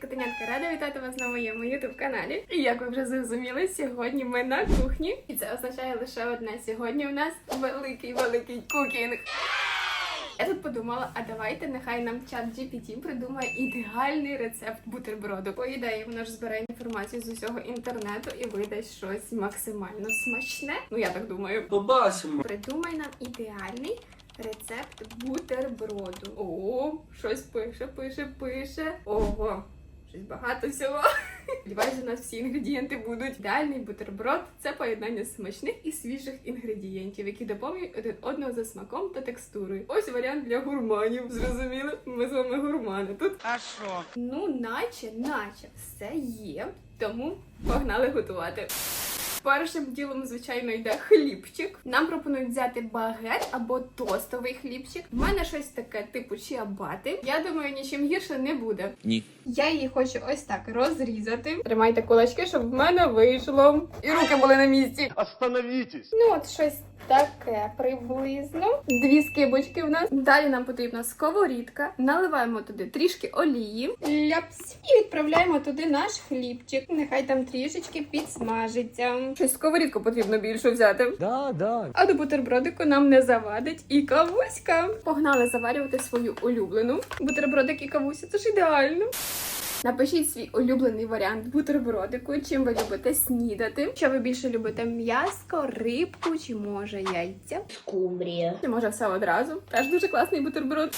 Котенятка, рада вітати вас на моєму ютуб каналі. І як ви вже зрозуміли, сьогодні ми на кухні, і це означає лише одне. Сьогодні у нас великий великий кукінг. Я тут подумала, а давайте нехай нам чат GPT придумає ідеальний рецепт бутерброду. По ідеї, воно ж збере інформацію з усього інтернету і видасть щось максимально смачне. Ну я так думаю. Побачимо. Придумай нам ідеальний рецепт бутерброду. О, щось пише, пише, пише. Ого, щось багато всього. Сподіваюся, у нас всі інгредієнти будуть. Ідеальний бутерброд це поєднання смачних і свіжих інгредієнтів, які доповнюють один одного за смаком та текстурою. Ось варіант для гурманів. Зрозуміли? Ми з вами гурмани тут. А що? Ну, наче, наче, все є. Тому погнали готувати. Першим ділом, звичайно, йде хлібчик. Нам пропонують взяти багет або тостовий хлібчик. У мене щось таке, типу чіабати. Я думаю, нічим гірше не буде. Ні. Я її хочу ось так розрізати. Тримайте кулачки, щоб в мене вийшло. І руки були на місці. Остановітесь! Ну, от щось таке приблизно. Дві скибочки в нас. Далі нам потрібна сковорідка. Наливаємо туди трішки олії. Ляпс. І відправляємо туди наш хлібчик. Нехай там трішечки підсмажиться. Щось сковорідку потрібно більше взяти. Да, да. А до бутербродику нам не завадить і кавуська. Погнали заварювати свою улюблену. Бутербродик і кавуся, це ж ідеально. Напишіть свій улюблений варіант бутербродику, чим ви любите снідати. Що ви більше любите м'яско, рибку чи може яйця? Скумбрія. Чи може все одразу? Теж дуже класний бутерброд.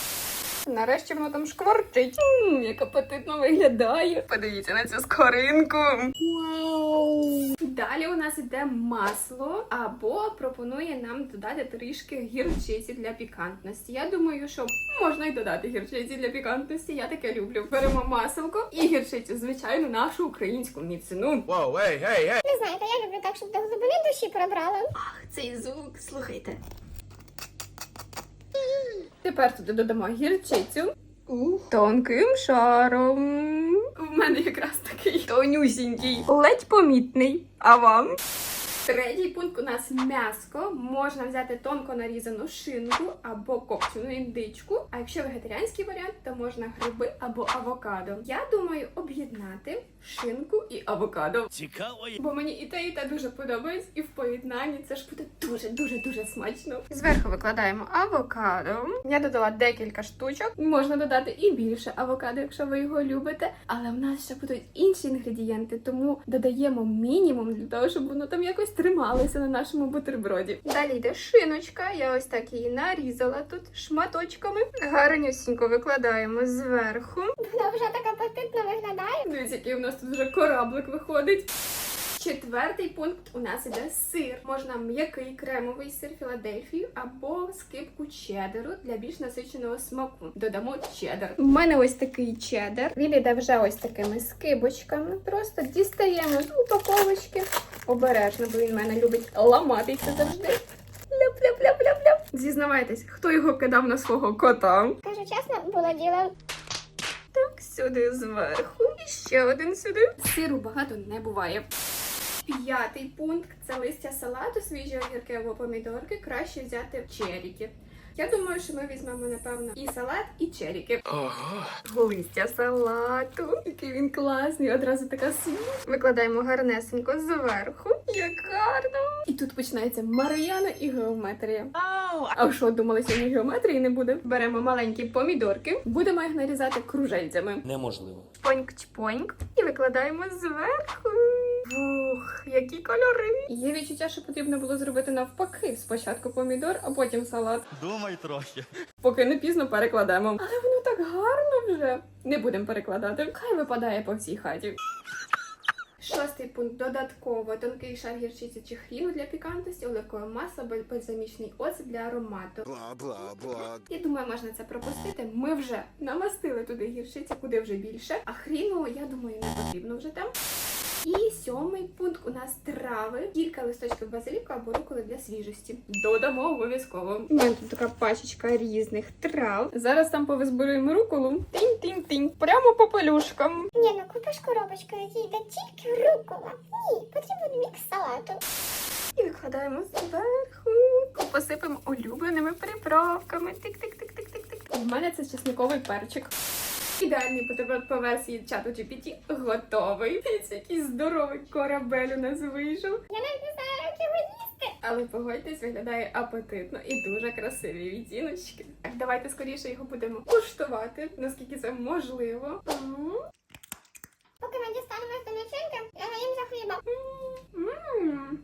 Нарешті воно там шкварчить. Мм, як апетитно виглядає. Подивіться на цю скоринку. Вау! Далі у нас іде масло, або пропонує нам додати трішки гірчиці для пікантності. Я думаю, що можна й додати гірчиці для пікантності. Я таке люблю. Беремо маселко і гірчицю, звичайно, нашу українську міцну. Вау, ей, ей, ей! Не знаєте, я люблю так, щоб до глибини душі пробрала. Цей звук, слухайте. Тепер туди додамо гірчицю. Тонким шаром. У мене якраз такий тонюсінький, ледь помітний. А вам? Третій пункт у нас м'яско. Можна взяти тонко нарізану шинку або копчену індичку. А якщо вегетаріанський варіант, то можна гриби або авокадо. Я думаю об'єднати шинку і авокадо. Цікаво. Бо мені і те, і те дуже подобається, і в поєднанні це ж буде дуже, дуже, дуже смачно. Зверху викладаємо авокадо. Я додала декілька штучок. Можна додати і більше авокадо, якщо ви його любите. Але в нас ще будуть інші інгредієнти, тому додаємо мінімум для того, щоб воно там якось трималося на нашому бутерброді. Далі йде шиночка. Я ось так її нарізала тут шматочками. Гарнюсінько викладаємо зверху. Вона вже так апетитно виглядає. Дивіться, який у нас тут вже кораблик виходить. Четвертий пункт у нас іде сир. Можна м'який кремовий сир Філадельфію або скипку чедеру для більш насиченого смаку. Додамо чедер. У мене ось такий чедер. Він іде вже ось такими скибочками. Просто дістаємо з упаковочки. Обережно, бо він мене любить ламатися завжди. Ляп-ляп-ляп-ляп-ляп. Зізнавайтесь, хто його кидав на свого кота? Кажу чесно, було діло. Так, сюди зверху. І ще один сюди. Сиру багато не буває. П'ятий пункт це листя салату, свіжі огірки або помідорки. Краще взяти черіки. Я думаю, що ми візьмемо, напевно, і салат, і черіки. Ого. Листя салату. Який він класний. Одразу така сміх. Викладаємо гарнесенько зверху. Як гарно. І тут починається Мар'яна і геометрія. Ау! А що думали, сьогодні геометрії не буде? Беремо маленькі помідорки, будемо їх нарізати кружельцями. Неможливо. Чпоньк-чпоньк. І викладаємо зверху. Ух, які кольори! Є відчуття, що потрібно було зробити навпаки. Спочатку помідор, а потім салат. Думай трохи. Поки не пізно перекладемо. Але воно так гарно вже. Не будемо перекладати. Хай випадає по всій хаті. Шостий пункт додатково тонкий шар гірчиці чи хріну для пікантності, оливкове масло, баль- бальзамічний оцет для аромату. Бла, бла, бла. Я думаю, можна це пропустити. Ми вже намастили туди гірчиці, куди вже більше. А хріну, я думаю, не потрібно вже там. І сьомий пункт у нас трави, кілька листочків базиліку або руколи для свіжості. Додамо обов'язково. У мене тут така пачечка різних трав. Зараз там повизбируємо руколу. Тінь-тінь-тінь. Прямо по пелюшкам. Ні, ну купиш коробочку, якій йде тільки рукола. Ні, потрібен мікс салату. І викладаємо зверху. Посипемо улюбленими приправками. Тик-тик-тик-тик-тик-тик. У мене це чесниковий перчик. Ідеальний бутерброд по версії чату GPT готовий. Дивіться, який здоровий корабель у нас вийшов. Я навіть не знаю, як його їсти. Але погодьтесь, виглядає апетитно і дуже красиві відтіночки. Так, давайте скоріше його будемо куштувати, наскільки це можливо. Поки ми дістанемо з начинки, я наїм за хліба.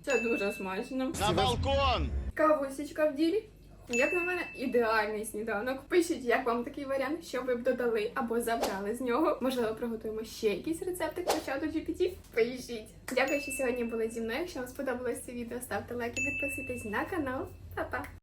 Це дуже смачно. На балкон! Кавусічка в ділі. Як на мене, ідеальний сніданок. Пишіть, як вам такий варіант, що ви б додали або забрали з нього. Можливо, приготуємо ще якісь рецепти по чату GPT. Пишіть. Дякую, що сьогодні були зі мною. Якщо вам сподобалось це відео, ставте лайк і підписуйтесь на канал. Па-па!